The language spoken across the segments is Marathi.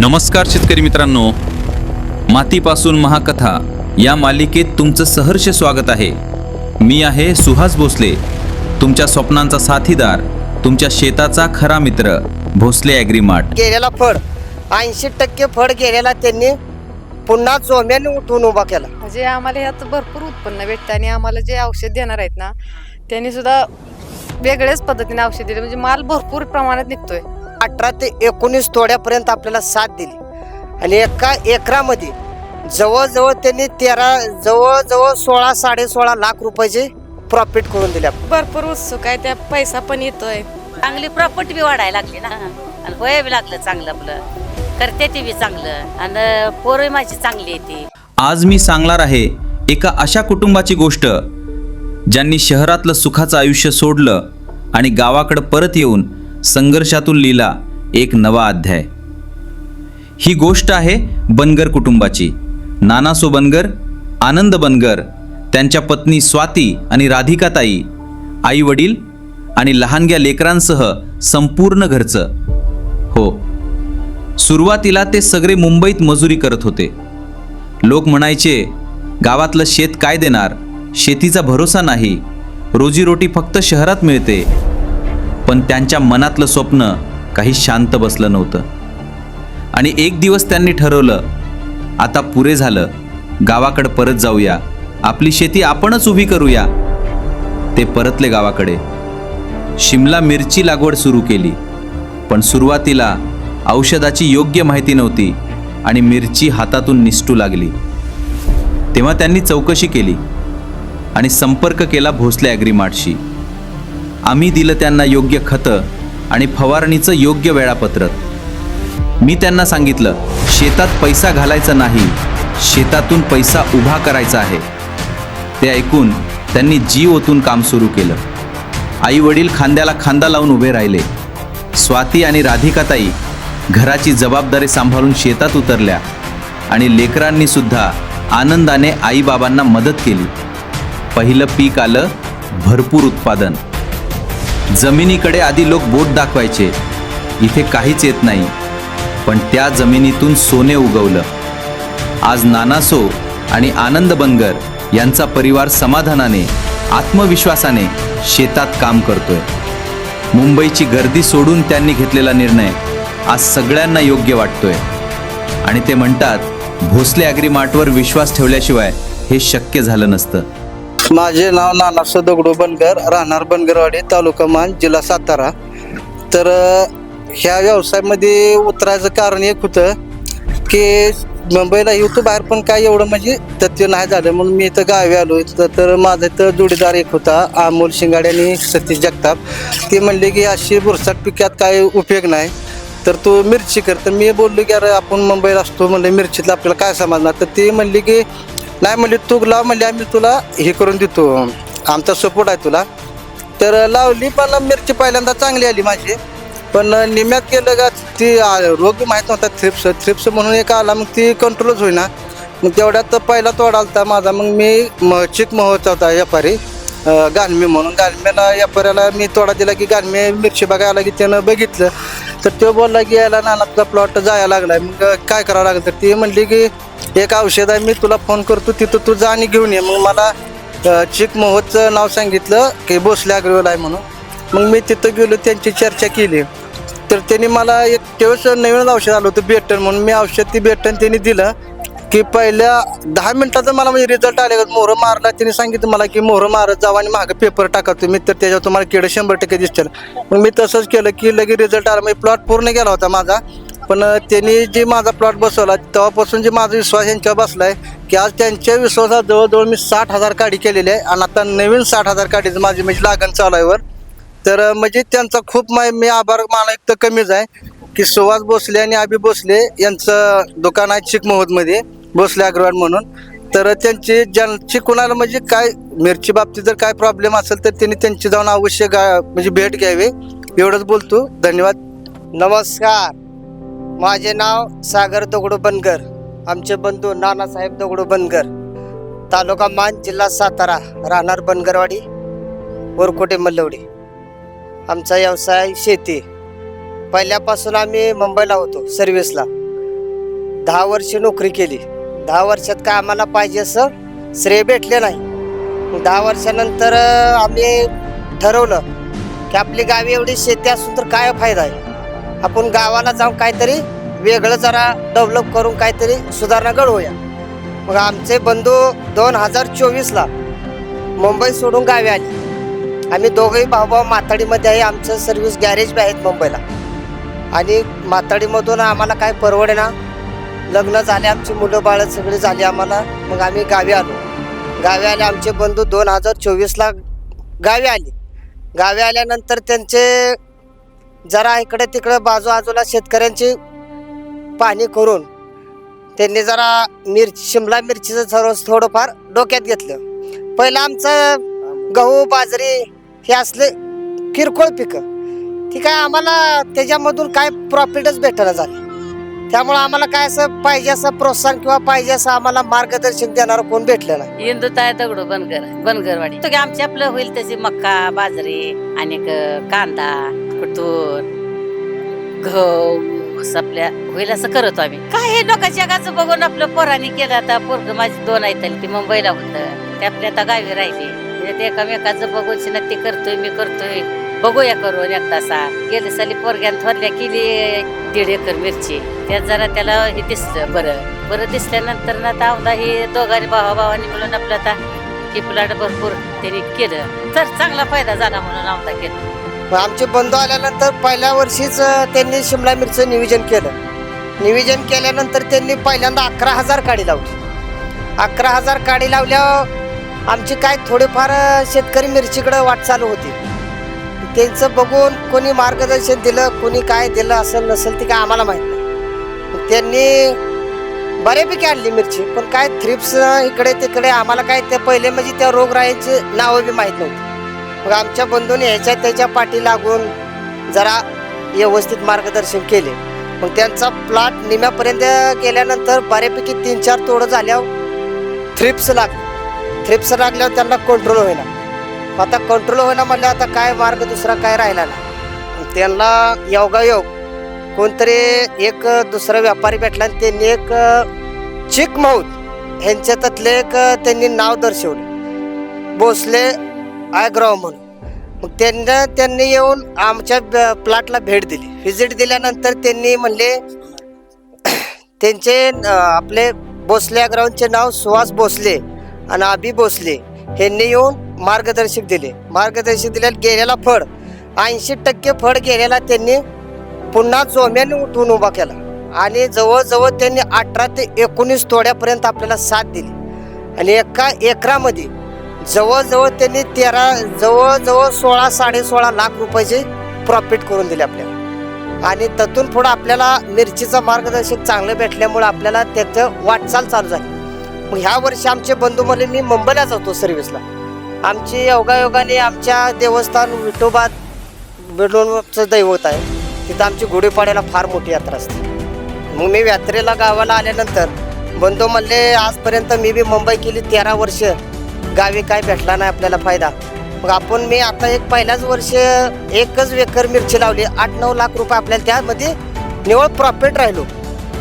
नमस्कार शेतकरी मित्रांनो. मातीपासून महाकथा या मालिकेत तुमचं सहर्ष स्वागत आहे. मी आहे सुहास भोसले तुमच्या स्वप्नांचा साथीदार तुमच्या शेताचा खरा मित्र भोसले ॲग्रीमार्ट. गेलेला फळ ऐंशी टक्के फळ गेलेला त्यांनी पुन्हा जोम्याने उठवून उभा केला. म्हणजे आम्हाला ह्यात भरपूर उत्पन्न भेटतं आणि आम्हाला जे औषध देणार आहेत ना त्यांनी सुद्धा वेगळ्याच पद्धतीने औषध दिले. म्हणजे माल भरपूर प्रमाणात निघतोय. अठरा ते एकोणीस तोड्यापर्यंत आपल्याला साथ दिली. आणि एका एकरामध्ये जवळजवळ त्यांनी तेरा जवळजवळ सोळा साडे सोळा लाख रुपयाचे प्रॉफिट करून दिले. भरपूर उत्सुक आहे त्या पैसा पण येतोय. चांगली प्रॉपर्टी बी वाढायला लागली ना. आणि वय बी लागलं चांगलं आपलं. करते ती बी चांगलं. आणि पोरं माझी चांगली येते आज मी सांगणार आहे एका अशा कुटुंबाची गोष्ट ज्यांनी शहरातलं सुखाचं आयुष्य सोडलं आणि गावाकडं परत येऊन संघर्षातून लिहिला एक नवा अध्याय. ही गोष्ट आहे बनगर कुटुंबाची. नानासो बनगर आनंद बनगर त्यांच्या पत्नी स्वाती आणि राधिकाताई आई वडील आणि लहानग्या लेकरांसह संपूर्ण घरचं. हो सुरुवातीला ते सगळे मुंबईत मजुरी करत होते. लोक म्हणायचे गावातलं शेत काय देणार? शेतीचा भरोसा नाही. रोजीरोटी फक्त शहरात मिळते. पण त्यांच्या मनातलं स्वप्न काही शांत बसलं नव्हतं. आणि एक दिवस त्यांनी ठरवलं आता पुरे झालं गावाकडे परत जाऊया आपली शेती आपणच उभी करूया. ते परतले गावाकडे. शिमला मिरची लागवड सुरू केली पण सुरुवातीला औषधाची योग्य माहिती नव्हती आणि मिरची हातातून निसटू लागली. तेव्हा त्यांनी चौकशी केली आणि संपर्क केला भोसले ॲग्रीमार्टशी. आम्ही दिलं त्यांना योग्य खतं आणि फवारणीचं योग्य वेळापत्रक. मी त्यांना सांगितलं शेतात पैसा घालायचा नाही शेतातून पैसा उभा करायचा आहे. ते ऐकून त्यांनी जीव ओतून काम सुरू केलं. आई वडील खांद्याला खांदा लावून उभे राहिले. स्वाती आणि राधिकाताई घराची जबाबदारी सांभाळून शेतात उतरल्या आणि लेकरांनी सुद्धा आनंदाने आईबाबांना मदत केली. पहिलं पीक आलं भरपूर उत्पादन. जमिनीकडे आधी लोक बोट दाखवायचे. इथे काहीच येत नाही. पण त्या जमिनीतून सोने उगवलं. आज नानासो आणि आनंद बनगर यांचा परिवार समाधानाने आत्मविश्वासाने शेतात काम करतोय. मुंबईची गर्दी सोडून त्यांनी घेतलेला निर्णय आज सगळ्यांना योग्य वाटतोय. आणि ते म्हणतात भोसले ॲग्रीमार्टवर विश्वास ठेवल्याशिवाय हे शक्य झालं नसतं. माझे नाव नानासो दगडू बनगर राहणार बनगरवाडी तालुका मान जिल्हा सातारा. तर ह्या व्यवसायामध्ये उतरायचं कारण एक होतं की मुंबईला येऊ बाहेर पण काय एवढं म्हणजे तथ्य नाही झालं. म्हणून मी इथं गावी आलो. इथं तर माझा इथं जोडीदार एक होता अमोल शिंगाडे आणि सतीश जगताप. ते म्हणले की अशी बुरसाट पिकात काय उपयोग नाही. तर तू मिरची कर. तर मी बोललो की अरे आपण मुंबईला असतो. म्हणलं मिरचीतलं आपल्याला काय समजणार? तर ते म्हणले की नाही म्हणले तू लाव म्हणले आम्ही तुला हे करून देतो. आमचा सपोर्ट आहे तुला. तर लावली पण मिरची पहिल्यांदा चांगली आली माझी. पण निम्यात केलं का ती रोग माहीत नव्हता थ्रिप्स थ्रिप्स म्हणून एक आला मग ती कंट्रोलच होईना. मग तेवढ्यात पहिला तोडा होता माझा. मग मी म चिक महोत्सव होता व्यापारी. गाणमी म्हणून. गानमेला व्यापाऱ्याला मी तोडा दिला की गानमे मिरची बघायला की त्यानं बघितलं. तर तो बोलला की याला नानाचा प्लॉट जायला लागलाय. मग काय करावं लागलं? तर ती म्हणली की एक औषध आहे मी तुला फोन करतो तिथं तू जा आणि घेऊन ये. मग मला चिक मोहतचं नाव सांगितलं की भोसले अग्रवाल आहे म्हणून. मग मी तिथं गेलो त्यांची चर्चा केली. तर त्यांनी मला एक तेव्हाच नवीन औषध आलं होतं बेटन म्हणून. मी औषध ती बेटन त्यांनी दिलं. की पहिल्या दहा मिनिटाचा मला म्हणजे रिझल्ट आले मोहरं मारला त्यांनी सांगितलं मला की मोहरं मारत जावा आणि मागं पेपर टाका तुम्ही तर त्याच्यावर तुम्हाला किडे शंभर टक्के दिसतील. मग मी तसंच केलं की लगेच रिझल्ट आला. म्हणजे प्लॉट पूर्ण गेला होता माझा. पण त्यांनी जे माझा प्लॉट बसवला तेव्हापासून जे माझा विश्वास यांच्यावर बसलाय की आज त्यांच्या विश्वासात जवळजवळ मी साठ हजार काडी केलेली आहे. आणि आता नवीन साठ हजार काडीचं माझी म्हणजे लागण चालू आहे वर. तर म्हणजे त्यांचा खूप मी आभार मला एक तर कमीच आहे की सुहास भोसले आणि आबी भोसले यांचं दुकान आहे चिकमोहदमध्ये भोसले अग्रवाल म्हणून. तर त्यांची ज्यांची कुणाला म्हणजे काय मिरची बाबतीत जर काय प्रॉब्लेम असेल तर त्यांनी त्यांची जाऊन अवश्य गा म्हणजे भेट घ्यावी. एवढंच बोलतो. धन्यवाद. नमस्कार. माझे नाव सागर दगडू बनगर. आमचे बंधू नानासाहेब दगडू बनकर तालुका मान जिल्हा सातारा राहणार बनगरवाडी वरकोटे मल्लवडी. आमचा व्यवसाय शेती. पहिल्यापासून आम्ही मुंबईला होतो सर्व्हिसला दहा वर्ष नोकरी केली. दहा वर्षात काय आम्हाला पाहिजे असं श्रेय भेटले नाही. दहा वर्षानंतर आम्ही ठरवलं की आपली गावी एवढी शेती असून तर काय फायदा आहे? आपण गावाला जाऊन काहीतरी वेगळं जरा डेव्हलप करून काहीतरी सुधारणा घडवूया. मग आमचे बंधू दोन हजार चोवीसला मुंबई सोडून गावी आली. आम्ही दोघंही भाऊभाऊ माथाडीमध्ये आहे आमचं सर्व्हिस गॅरेज बी आहेत मुंबईला. आणि माथाडीमधून आम्हाला काय परवडे ना लग्न झाले आमची मुलं बाळं सगळी झाली आम्हाला. मग आम्ही गावी आलो. गावी आले आमचे बंधू दोन हजार चोवीसला गावी आले. गावी आल्यानंतर त्यांचे जरा इकडे तिकडे बाजू आजूला शेतकऱ्यांची पाहणी करून त्यांनी जरा मिरची शिमला मिरचीचं सर्व थोडंफार डोक्यात घेतलं. पहिलं आमचं गहू बाजरी हे असले किरकोळ पिकं. ठीक आहे आम्हाला त्याच्यामधून काय प्रॉफिटच भेटणं झालं. त्यामुळं आम्हाला काय असं पाहिजे असं प्रोत्साहन किंवा पाहिजे असं आम्हाला मार्गदर्शन देणारं कोण भेटलं नाही. इंदुताय दगडू बनगर बनगरवाडी. तो की आमची आपलं होईल तशी मक्का बाजरी आणि कांदा कुटूर गहू आपल्या होईल असं करतो आम्ही. काय हे लोकांच्या जगाचं बघून आपलं पोरांनी केलं आता? पोरग माझी दोन आहेत ती मुंबईला होतं. ते आपल्या आता गावी राहिली. म्हणजे ते एकामेकाचं बघून शिना ते करतोय मी करतोय. बघूया करून एकदासा गेले साली पोरग्यान थोरल्या केली दीड एकर मिरची. त्यात जरा त्याला हे दिसलं बरं. बरं दिसल्यानंतर ना आता हे दोघांनी भावा भावानी मिळून आपलं आता हे प्लॉट भरपूर त्यांनी केलं. तर चांगला फायदा झाला म्हणून औंधा केलं. मग आमचे बंधू आल्यानंतर पहिल्या वर्षीच त्यांनी शिमला मिरचं नियोजन केलं. नियोजन केल्यानंतर त्यांनी पहिल्यांदा अकरा हजार काडी लावली. अकरा हजार काडी लावल्यावर आमची काय थोडेफार शेतकरी मिरचीकडे वाटचाल होती. त्यांचं बघून कोणी मार्गदर्शन दिलं कोणी काय दिलं असेल नसेल ते काय आम्हाला माहीत नाही. त्यांनी बऱ्यापैकी आणली मिरची पण काय थ्रिप्स इकडे तिकडे आम्हाला काय ते पहिले म्हणजे त्या रोगराईची नावं बी माहीत नव्हती. मग आमच्या बंधूने ह्याच्या त्याच्या पाठी लागून जरा व्यवस्थित मार्गदर्शन केले. मग त्यांचा प्लॉट निम्यापर्यंत गेल्यानंतर बऱ्यापैकी तीन चार तोडं झाल्यावर थ्रिप्स लागले. थ्रिप्स लागल्यावर त्यांना कंट्रोल होईना आता कंट्रोल होईना म्हणलं आता काय मार्ग दुसरा काय राहिला नाही त्यांना योगायोग कोणतरी एक दुसरा व्यापारी भेटला आणि त्यांनी एक चिक माऊत ह्यांच्यातले एक त्यांनी नाव दर्शवलं. भोसले आयग्राव म्हणून. मग त्यांना त्यांनी येऊन आमच्या ब- प्लॉटला भेट दिली. व्हिजिट दिल्यानंतर त्यांनी म्हणले त्यांचे आपले भोसले आग्रावचे नाव सुहास भोसले आणि अभि भोसले. ह्यांनी येऊन मार्गदर्शक दिले. मार्गदर्शक दिल्या गेलेला फळ ऐंशी टक्के फळ गेलेला त्यांनी पुन्हा जोम्याने उठवून उभा केला. आणि जवळजवळ त्यांनी अठरा ते एकोणीस तोड्यापर्यंत आपल्याला साथ दिली. आणि एका एकरामध्ये जवळजवळ त्यांनी तेरा जवळजवळ सोळा साडे सोळा लाख रुपयाचे प्रॉफिट करून दिले आपल्याला. आणि त्यातून पुढं आपल्याला मिरचीचं मार्गदर्शक चांगलं भेटल्यामुळे आपल्याला त्याचं वाटचाल चालू झाली. मग ह्या वर्षी आमचे बंधू मला मी मुंबईला जातो सर्व्हिसला आमची योगायोगाने आमच्या देवस्थान विठोबा बिडोनचं दैवत आहे. तिथं आमची गुढीपाड्याला फार मोठी यात्रा असते. मग मी यात्रेला गावाला आल्यानंतर बंधू म्हणले आजपर्यंत मी बी मुंबई केली तेरा वर्ष. गावी काय भेटला नाही आपल्याला फायदा. मग आपण मी आता एक पहिल्याच वर्ष एकच एकर मिरची लावली. आठ नऊ लाख रुपये आपल्याला त्यामध्ये निवळ प्रॉफिट राहिलो.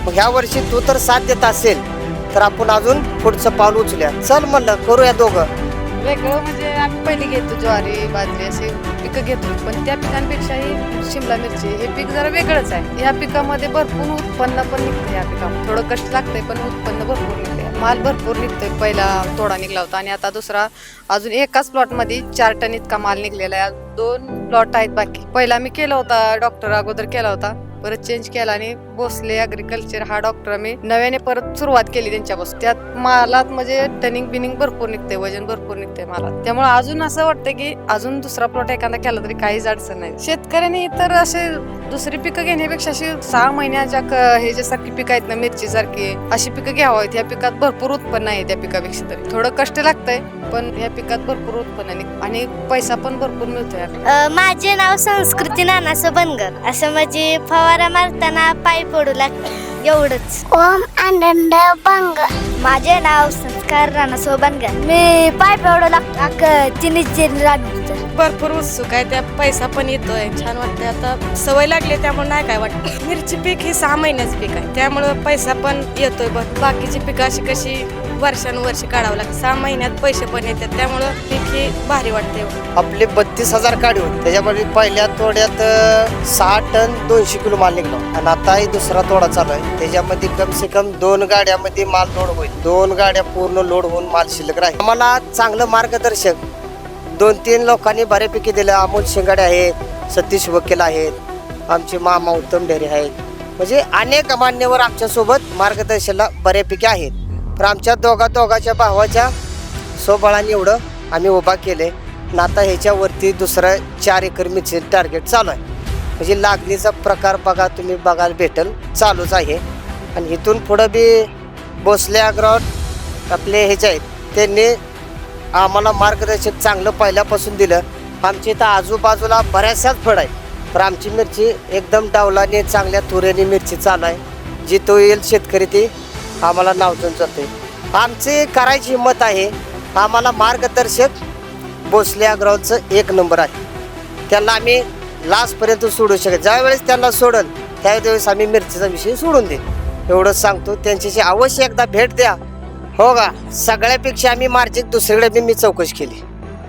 मग ह्या वर्षी तू तर साथ देत असेल तर आपण अजून पुढचं पाऊल उचलूया. चल म्हणलं करूया दोघं. वेगळं म्हणजे आम्ही पहिले घेतो ज्वारी बाजरी असे पिकं घेतो. पण त्या पिकांपेक्षाही शिमला मिरची हे पीक जरा वेगळंच आहे. या पिकामध्ये भरपूर उत्पन्न पण निघतं या पिकामध्ये. थोडं कष्ट लागतंय पण उत्पन्न भरपूर निघते माल भरपूर निघतोय. पहिला थोडा निघला होता आणि आता दुसरा अजून एकाच प्लॉटमध्ये चार टन इतका माल निघलेला आहे. दोन प्लॉट आहेत बाकी. पहिला मी केला होता डॉक्टर अगोदर केला होता. परत चेंज केला आणि भोसले अग्रिकल्चर हा डॉक्टर मी नव्याने परत सुरुवात केली त्यांच्यापासून. त्यात मालात म्हणजे टनिंग बिनिंग भरपूर निघते वजन भरपूर निघते मालात. त्यामुळे अजून असं वाटतं की अजून दुसरा प्लॉट एखादा केला तरी काहीच अडचण नाही. शेतकऱ्यांनी इतर असे दुसरी पिकं घेण्यापेक्षा अशी सहा महिन्याच्या क- हे जे सारखी पिकं आहेत ना मिरची सारखी अशी पिकं घ्यावं. या पिकात भरपूर उत्पन्न आहे त्या पिकापेक्षा तरी. थोडं कष्ट लागतंय पण या पिकात भरपूर उत्पन्न आहे आणि पैसा पण भरपूर मिळतोय माझे नाव संस्कृती नाना बनगर. असं म्हणजे फवारा मारताना पाय पडू लागतात एवढंच. ओम आनंद बंग माझे नाव संस्कार राणा सोबनगर मी पाय पेवढं लागतो चिनी चिनी राहणार भरपूर उत्सुक आहे त्या पैसा पण येतोय छान वाटतंय. आता सवय लागली त्यामुळे नाही काय वाटत. मिरची पीक ही सहा महिन्याचं पीक आहे त्यामुळं पैसा पण येतोय बघ. बाकीची पिकं अशी कशी वर्षानुवर्ष काढावं लागतं. सहा महिन्यात पैसे पण येतात त्यामुळं पीक भारी वाटते आपले बत्तीस हजार काढून होते. त्याच्यामध्ये पहिल्या तोड्यात सहा टन दोनशे किलो माल निघला. आणि आताही दुसरा तोडा चालू आहे. त्याच्यामध्ये कम से कम दोन गाड्यामध्ये माल लोड होईल. दोन गाड्या पूर्ण लोड होऊन माल शिल्लक राहील. आम्हाला चांगलं मार्गदर्शक दोन तीन लोकांनी बऱ्यापैकी दिलं. अमोल शिंगाडे आहेत सतीश वकील आहेत आमचे मामा उत्तम ढेरे आहेत. म्हणजे अनेक मान्यवर आमच्यासोबत मार्गदर्शनला बऱ्यापैकी आहेत. पण आमच्या दोघा दोघाच्या भावाच्या सोबळाने एवढं आम्ही उभा केले. ना आता ह्याच्यावरती दुसरं चार एकर मिक्सिंग टार्गेट चालू आहे. म्हणजे लागणीचा प्रकार बघा तुम्ही बघायला भेटेल. चालूच आहे. आणि इथून पुढं बी भोसले अग्रवाल आपले ह्याचे आहेत त्यांनी आम्हाला मार्गदर्शक चांगलं पहिल्यापासून दिलं. आमच्या इथं आजूबाजूला बऱ्याचशाच फळ आहे तर आमची मिरची एकदम डावलाने चांगल्या तुऱ्याने मिरची चालू आहे. जी तो येईल शेतकरी ती आम्हाला नावतून जाते आमची करायची हिंमत आहे आम्हाला मार्गदर्शक भोसले अग्रवालचं एक नंबर आहे. त्यांना आम्ही लास्टपर्यंत सोडू शकत ज्यावेळेस त्यांना सोडल त्यावेळेस आम्ही मिरचीचा विषय सोडून दे एवढंच सांगतो त्यांच्याशी अवश्य एकदा भेट द्या. हो का? सगळ्यापेक्षा आम्ही मार्जिन दुसरीकडे बी मी चौकशी केली.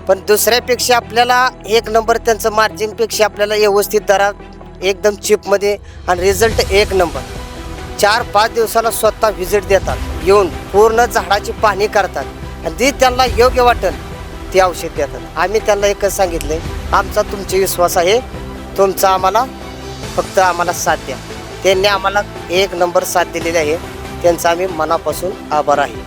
पण दुसऱ्यापेक्षा आपल्याला एक नंबर त्यांचं मार्जिनपेक्षा आपल्याला व्यवस्थित दरात एकदम चिपमध्ये आणि रिझल्ट एक नंबर. चार पाच दिवसाला स्वतः व्हिजिट देतात येऊन पूर्ण झाडाची पाहणी करतात. आणि ती त्यांना योग्य वाटेल ती औषध देतात. आम्ही त्यांना एकच सांगितलं आमचा तुमचे विश्वास आहे तुमचा आम्हाला फक्त आम्हाला साथ द्या. त्यांनी आम्हाला एक नंबर साथ दिलेली आहे त्यांचा आम्ही मनापासून आभार आहे.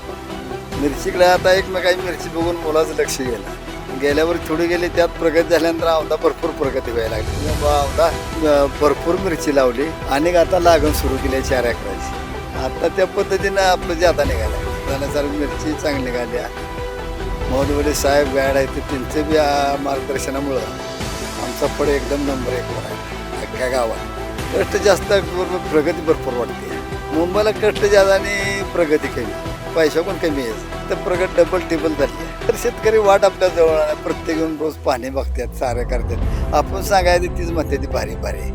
मिरचीकडे आता एकमेकांची मिरची बघून मुलाचं लक्ष गेलं. गेल्यावर थोडी गेली त्यात प्रगती झाल्यानंतर औदा भरपूर प्रगती व्हायला लागली. मग भरपूर मिरची लावली आणि आता लागण सुरू केली आहे चार एकराची. आता त्या पद्धतीनं आपलं जाता निघालं जाण्यासार मिरची चांगली निघाली मौलवडी साहेब गाड आहे ते त्यांचं बी मार्गदर्शनामुळं आमचा फळ एकदम नंबर एक आहे अख्ख्या गावात. कष्ट जास्त प्रगती भरपूर वाटते. मुंबईला कष्ट जास्त आणि प्रगती कमी. पैसा पण कमी आहे. तर प्रगत डबल टेबल झाली. तर शेतकरी वाट आपल्या जवळ आहे. प्रत्येक जण रोज पाणी बघतात सारे करतात. आपण सांगायचं तीच म्हणते ती भारी भारी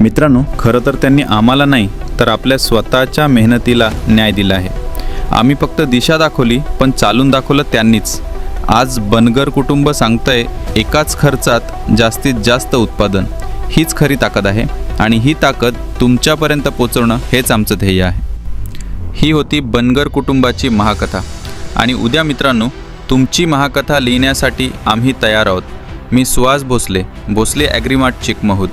मित्रांनो खरं तर त्यांनी आम्हाला नाही तर आपल्या स्वतःच्या मेहनतीला न्याय दिला आहे. आम्ही फक्त दिशा दाखवली पण चालून दाखवलं त्यांनीच. आज बनगर कुटुंब सांगतंय एकाच खर्चात जास्तीत जास्त उत्पादन. हीच खरी ताकद आहे आणि ही ताकद तुमच्यापर्यंत पोचवणं हेच आमचं ध्येय आहे. ही होती बनगर कुटुंबाची महाकथा. आणि उद्या मित्रांनो तुमची महाकथा लिहिण्यासाठी आम्ही तयार आहोत. मी सुहास भोसले भोसले ॲग्रीमार्ट चिकमहूद